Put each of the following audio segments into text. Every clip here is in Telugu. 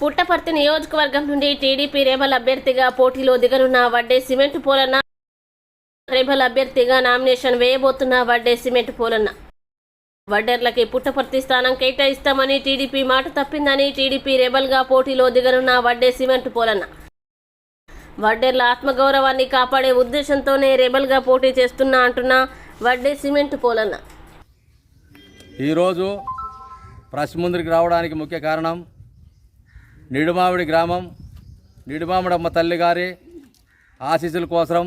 పుట్టపర్తి నియోజకవర్గం నుండి టీడీపీ రేబల్ అభ్యర్థిగా పోటీలో దిగనున్న వడ్డే సిమెంట్ పోలన్న రేబల్ అభ్యర్థిగా నామినేషన్ వేయబోతున్న వడ్డే సిమెంట్ పోలన్న. వడ్డేర్లకి పుట్టపర్తి స్థానం కేటాయిస్తామని టీడీపీ మాట తప్పిందని టీడీపీ రెబల్గా పోటీలో దిగనున్న వడ్డే సిమెంట్ పోలన్న. వడ్డేర్ల ఆత్మగౌరవాన్ని కాపాడే ఉద్దేశంతోనే రెబల్గా పోటీ చేస్తున్నా అంటున్న వడ్డే సిమెంట్ పోలన్న. ఈరోజు ప్రెస్ ముందుకు రావడానికి ముఖ్య కారణం నిడుమామిడి గ్రామం నిడుమామిడమ్మ తల్లి గారి ఆశీస్సుల కోసం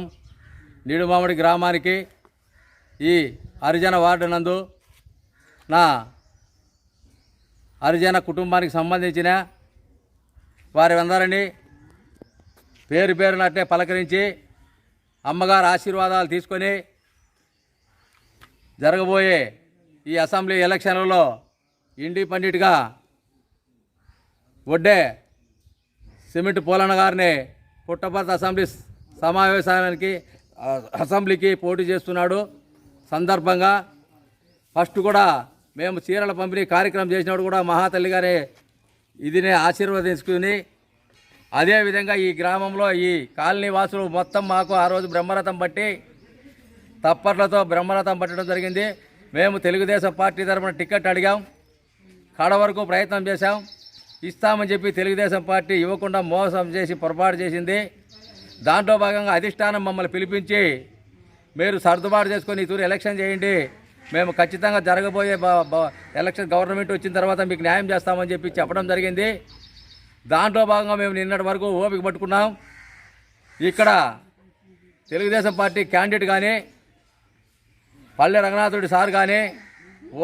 నిడుమామిడి గ్రామానికి ఈ హరిజన వార్డు నందు నా హరిజన కుటుంబానికి సంబంధించిన వారి అందరినీ పేరు పేరునట్టే పలకరించి అమ్మగారి ఆశీర్వాదాలు తీసుకొని జరగబోయే ఈ అసెంబ్లీ ఎలక్షన్లలో ఇండిపెండెంట్గా వడ్డే సిమెంట్ పోలన్న గారిని పుట్టపర్తి అసెంబ్లీ సమావేశానికి అసెంబ్లీకి పోటీ చేస్తున్నాడు. సందర్భంగా ఫస్ట్ కూడా మేము చీరల పంపిణీ కార్యక్రమం చేసినప్పుడు కూడా మహాతల్లి గారి ఇదినే ఆశీర్వదించుకుని అదేవిధంగా ఈ గ్రామంలో ఈ కాలనీ వాసులు మొత్తం మాకు ఆ రోజు బ్రహ్మరథం బట్టి తప్పట్లతో బ్రహ్మరథం పట్టడం జరిగింది. మేము తెలుగుదేశం పార్టీ తరఫున టికెట్ అడిగాం. కడ వరకు ప్రయత్నం చేశాం. ఇస్తామని చెప్పి తెలుగుదేశం పార్టీ ఇవ్వకుండా మోసం చేసి పొరపాటు చేసింది. దాంట్లో భాగంగా అధిష్టానం మమ్మల్ని పిలిపించి మీరు సర్దుబాటు చేసుకొని ఈ ఎలక్షన్ చేయండి. మేము ఖచ్చితంగా జరగబోయే ఎలక్షన్ గవర్నమెంట్ వచ్చిన తర్వాత మీకు న్యాయం చేస్తామని చెప్పి చెప్పడం జరిగింది. దాంట్లో భాగంగా మేము నిన్నటి వరకు ఓపిక పట్టుకున్నాం. ఇక్కడ తెలుగుదేశం పార్టీ క్యాండిడేట్ కానీ పల్లె రంగనాథుడి సార్ కానీ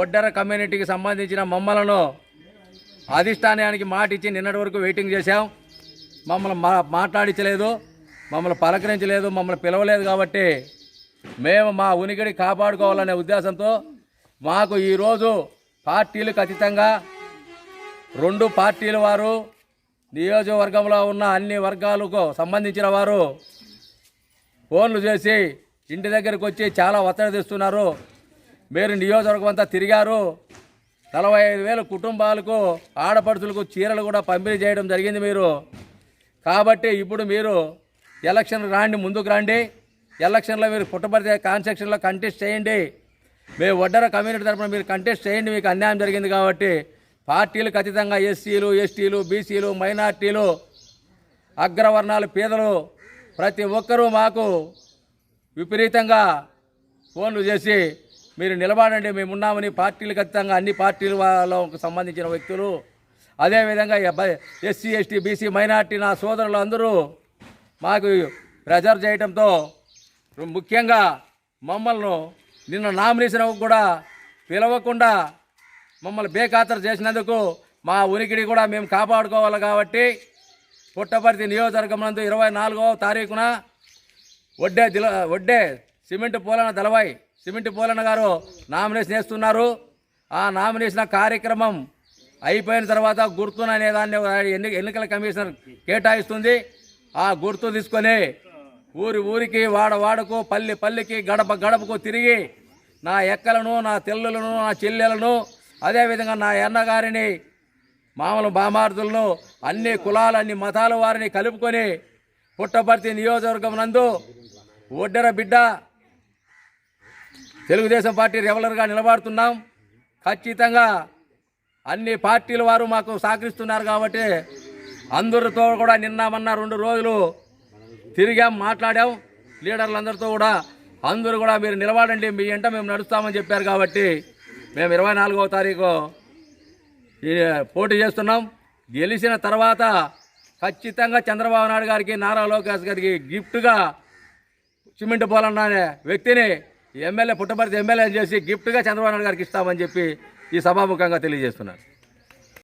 ఒడ్డర కమ్యూనిటీకి సంబంధించిన మమ్మలను అధిష్టానానికి మాట ఇచ్చి నిన్నటి వరకు వెయిటింగ్ చేశాం. మమ్మల్ని మా మాట్లాడించలేదు. మమ్మల్ని పలకరించలేదు. మమ్మల్ని పిలవలేదు కాబట్టి మేము మా ఉనికిని కాపాడుకోవాలనే ఉద్దేశంతో మాకు ఈరోజు పార్టీలు ఖచ్చితంగా రెండు పార్టీల వారు నియోజకవర్గంలో ఉన్న అన్ని వర్గాలకు సంబంధించిన వారు ఫోన్లు చేసి ఇంటి దగ్గరికి వచ్చి చాలా ఒత్తిడి తెస్తున్నారు. మీరు నియోజకవర్గం అంతా తిరిగారు. నలభై ఐదు వేల కుటుంబాలకు ఆడపడుచులకు చీరలు కూడా పంపిణీ చేయడం జరిగింది మీరు. కాబట్టి ఇప్పుడు మీరు ఎలక్షన్ రాండి ముందుకు రండి. ఎలక్షన్లో మీరు పుట్టపర్తి కాన్స్ట్రక్షన్లో కంటెస్ట్ చేయండి. మేము వడ్డర కమ్యూనిటీ తరపున మీరు కంటెస్ట్ చేయండి మీకు అన్యాయం జరిగింది కాబట్టి. పార్టీలు ఖచ్చితంగా ఎస్సీలు ఎస్టీలు బీసీలు మైనార్టీలు అగ్రవర్ణాలు పేదలు ప్రతి ఒక్కరూ మాకు విపరీతంగా ఫోన్లు చేసి మీరు నిలబడండి మేము ఉన్నామని పార్టీలకు ఖచ్చితంగా అన్ని పార్టీల వాళ్ళకు సంబంధించిన వ్యక్తులు. అదేవిధంగా ఎస్సీ ఎస్టీ బీసీ మైనార్టీ నా సోదరులు అందరూ మాకు ప్రెజర్ చేయడంతో ముఖ్యంగా మమ్మల్ని నిన్న నామినేషన్ కూడా పిలవకుండా మమ్మల్ని బేఖాతరు చేసినందుకు మా ఉనికిడి కూడా మేము కాపాడుకోవాలి కాబట్టి పుట్టపర్తి నియోజకవర్గం నందు ఇరవై నాలుగవ తారీఖున Vadde దిల Vadde cement Polanna Dalavayi cement Polanna garu nomination వేస్తున్నారు. ఆ నామినేషన్ కార్యక్రమం అయిపోయిన తర్వాత గుర్తును అనేదాన్ని ఎన్ని ఎన్నికల కమిషనర్ కేటాయిస్తుంది. ఆ గుర్తు తీసుకొని ఊరి ఊరికి వాడ వాడకు పల్లి పల్లెకి గడప గడపకు తిరిగి నా ఎక్కలను నా తెల్లులను నా చెల్లెలను అదేవిధంగా నా ఎన్నగారిని మామూలు బామార్దులను అన్ని కులాలు అన్ని మతాల వారిని కలుపుకొని పుట్టపర్తి నియోజకవర్గం నందు ఒడ్డెర బిడ్డ తెలుగుదేశం పార్టీ రెవలర్గా నిలబడుతున్నాం. ఖచ్చితంగా అన్ని పార్టీల వారు మాకు సహకరిస్తున్నారు కాబట్టి అందరితో కూడా నిన్న మొన్న రెండు రోజులు తిరిగాం మాట్లాడాం. లీడర్లందరితో కూడా అందరూ కూడా మీరు నిలబడండి మీ ఎంట మేము నడుస్తామని చెప్పారు కాబట్టి మేము ఇరవై నాలుగవ తారీఖు ఈ పోటీ చేస్తున్నాం. గెలిచిన తర్వాత ఖచ్చితంగా చంద్రబాబు నాయుడు గారికి నారా లోకేష్ గారికి గిఫ్ట్గా సిమెంట్ పోలన్న వ్యక్తిని ఎమ్మెల్యే పుట్టపర్తి ఎమ్మెల్యే చేసి గిఫ్ట్గా చంద్రబాబు నాయుడు గారికి ఇస్తామని చెప్పి ఈ సభాముఖంగా తెలియజేస్తున్నాను